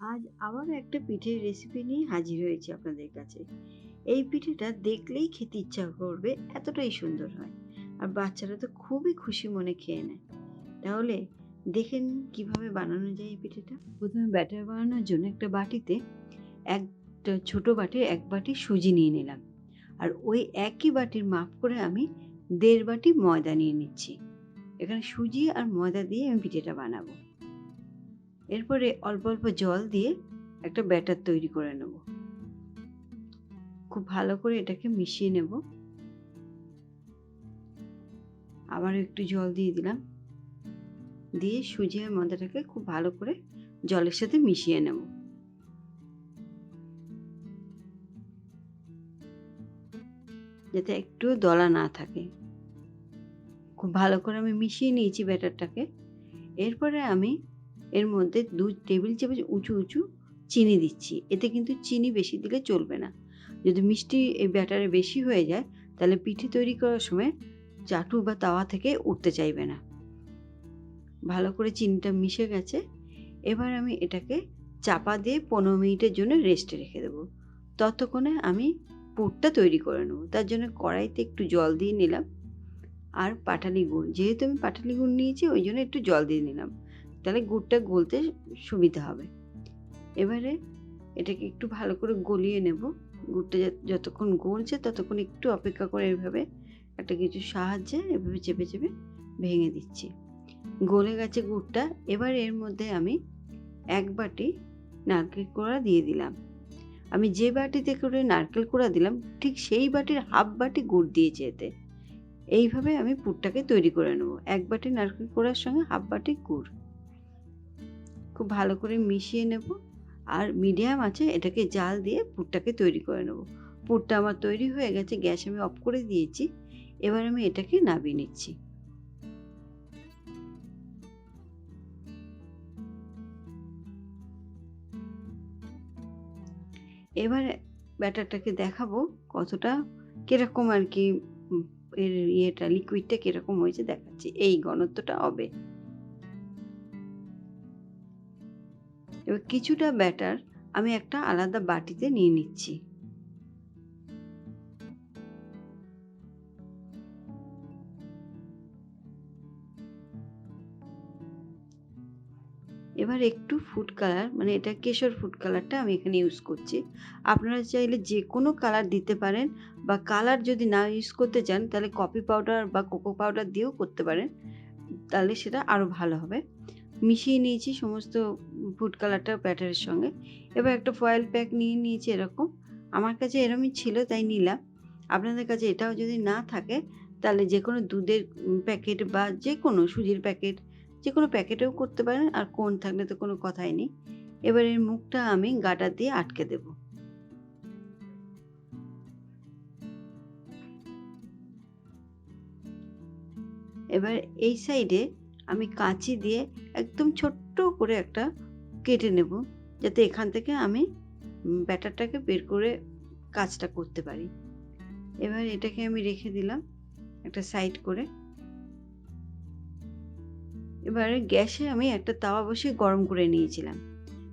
আজ আবারও একটা পিঠের রেসিপি নিয়ে হাজির হয়েছি আপনাদের কাছে। এই পিঠেটা দেখলেই খেতে ইচ্ছা করবে, এতটাই সুন্দর হয়। আর বাচ্চারা তো খুবই খুশি মনে খেয়ে নেয়। তাহলে দেখেন কীভাবে বানানো যায় এই পিঠেটা। প্রথমে ব্যাটার বানানোর জন্য একটা বাটিতে একটা ছোট বাটির এক বাটি সুজি নিয়ে নিলাম। আর ওই একই বাটির মাপ করে আমি দেড় বাটি ময়দা নিয়ে নিচ্ছি। এখানে সুজি আর ময়দা দিয়ে আমি পিঠেটা বানাবো। এরপরে অল্প অল্প জল দিয়ে একটা ব্যাটার তৈরি করে নেব। খুব ভালো করে এটাকে মিশিয়ে নেব। আবার একটু জল দিয়ে দিলাম। দিয়ে সুজি আর ময়দাটাকে খুব ভালো করে জলের সাথে মিশিয়ে নেব। যাতে একটু দলা না থাকে। খুব ভালো করে আমি মিশিয়ে নিয়েছি ব্যাটারটাকে। এরপরে আমি এর মধ্যে দু টেবিল চামচ উঁচু উঁচু চিনি দিচ্ছি। এতে কিন্তু চিনি বেশি দিলে চলবে না। যদি মিষ্টি এই ব্যাটারে বেশি হয়ে যায়, তাহলে পিঠে তৈরি করার সময় চাটু বা তাওয়া থেকে উঠতে চাইবে না। ভালো করে চিনিটা মিশে গেছে। এবার আমি এটাকে চাপা দিয়ে পনেরো মিনিটের জন্য রেস্টে রেখে দেবো। ততক্ষণে আমি পুরটা তৈরি করে নেব। তার জন্য কড়াইতে একটু জল দিয়ে নিলাম। আর পাটালি গুড়। যেহেতু আমি পাটালি গুড় নিয়েছি, ওই জন্য একটু জল দিয়ে নিলাম। তাহলে গুড়টা গলতে সুবিধা হবে। এবারে এটাকে একটু ভালো করে গলিয়ে নেব। গুড়টা যতক্ষণ গলছে ততক্ষণ একটু অপেক্ষা করে এভাবে একটা কিছু সাহায্যে এভাবে চেপে চেপে ভেঙে দিচ্ছি। গলে গেছে গুড়টা। এবার এর মধ্যে আমি এক বাটি নারকেল কোড়া দিয়ে দিলাম। আমি যে বাটিতে করে নারকেল কোড়া দিলাম, ঠিক সেই বাটির হাফ বাটি গুড় দিয়েছি এতে। এইভাবে আমি পুরটাকে তৈরি করে নেব। এক বাটি নারকেল কোড়ার সঙ্গে হাফ বাটি গুড়। খুব ভালো করে মিশিয়ে নেব আর মিডিয়াম আছে এটাকে জাল দিয়ে পুরটাকে তৈরি করে নেব। পুরটা আমার তৈরি হয়ে গেছে, গ্যাস আমি অফ করে দিয়েছি। এবার আমি এটাকে নাবিয়ে নিচ্ছি। এবার ব্যাটারটাকে দেখাবো কতটা কীরকম আর কি এর ইয়েটা লিকুইডটা কীরকম হয়েছে দেখাচ্ছি। এই ঘনত্বটা হবে। এবার কিছুটা ব্যাটার আমি একটা আলাদা বাটিতে নিয়ে নিচ্ছি। এবার একটু ফুড কালার মানে এটা কেশর ফুড কালারটা আমি এখানে ইউজ করছি। আপনারা চাইলে যে কোনো কালার দিতে পারেন বা কালার যদি না ইউজ করতে চান, তাহলে কফি পাউডার বা কোকো পাউডার দিয়েও করতে পারেন। তাহলে সেটা আরও ভালো হবে। মিশিয়ে নিয়েছি সমস্ত ফুড কালারটা ব্যাটারের সঙ্গে। এবার একটা ফয়েল প্যাক নিয়ে নিয়েছি এরকম। আমার কাছে এরমই ছিল, তাই নিলাম। আপনাদের কাছে এটাও যদি না থাকে, তাহলে যে কোনো দুধের প্যাকেট বা যে কোনো সুজির প্যাকেট যে কোনো প্যাকেটেও করতে পারেন আর কোন থাকলে তো কোনো কথাই নেই। এবার এর মুখটা আমি গাটার দিয়ে আটকে দেব। এবার এই সাইডে আমি কাঁচি দিয়ে একদম ছোট্ট করে একটা কেটে নেব, যাতে এখান থেকে আমি ব্যাটারটাকে বের করে কাজটা করতে পারি। এবার এটাকে আমি রেখে দিলাম একটা সাইড করে। এবারে গ্যাসে আমি একটা তাওয়া বসিয়ে গরম করে নিয়েছিলাম।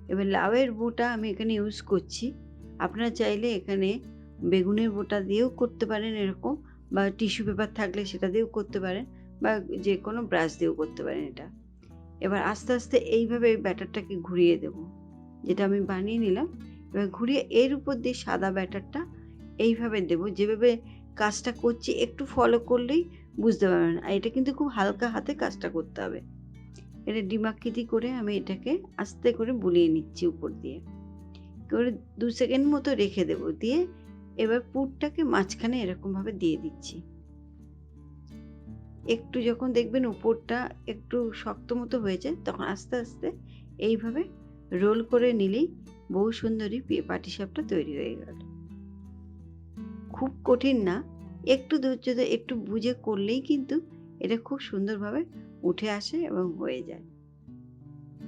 এবার লাউয়ের বোটা আমি এখানে ইউজ করছি। আপনারা চাইলে এখানে বেগুনের বোটা দিয়েও করতে পারেন এরকম, বা টিস্যু পেপার থাকলে সেটা দিয়েও করতে পারেন, বা যে কোনো ব্রাশ দিয়েও করতে পারেন এটা। এবার আস্তে আস্তে এইভাবে এই ব্যাটারটাকে ঘুরিয়ে দেব। যেটা আমি বানিয়ে নিলাম, এবার ঘুরিয়ে এর উপর দিয়ে সাদা ব্যাটারটা এইভাবে দেব। যেভাবে কাজটা করছি, একটু ফলো করলেই বুঝতে পারবেন। আর এটা কিন্তু খুব হালকা হাতে কাজটা করতে হবে। এটা ডিমাকৃতি করে আমি এটাকে আস্তে করে বুলিয়ে নিচ্ছি উপর দিয়ে। করে দু সেকেন্ড মতো রেখে দেব দিয়ে এবার পুরটাকে মাঝখানে এরকমভাবে দিয়ে দিচ্ছি। একটু যখন দেখবেন উপরটা একটু শক্ত মতো হয়েছে তখন আস্তে আস্তে এইভাবে রোল করে নিলেই বহু সুন্দরী পাটিসাপটা তৈরি হয়ে গেল। খুব কঠিন না, একটু ধৈর্য একটু বুঝে করলেই কিন্তু এটা খুব সুন্দরভাবে উঠে আসে এবং হয়ে যায়।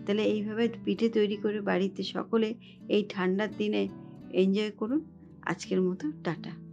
তাহলে এইভাবে পিঠে তৈরি করে বাড়িতে সকলে এই ঠান্ডার দিনে এনজয় করুন। আজকের মতো টাটা।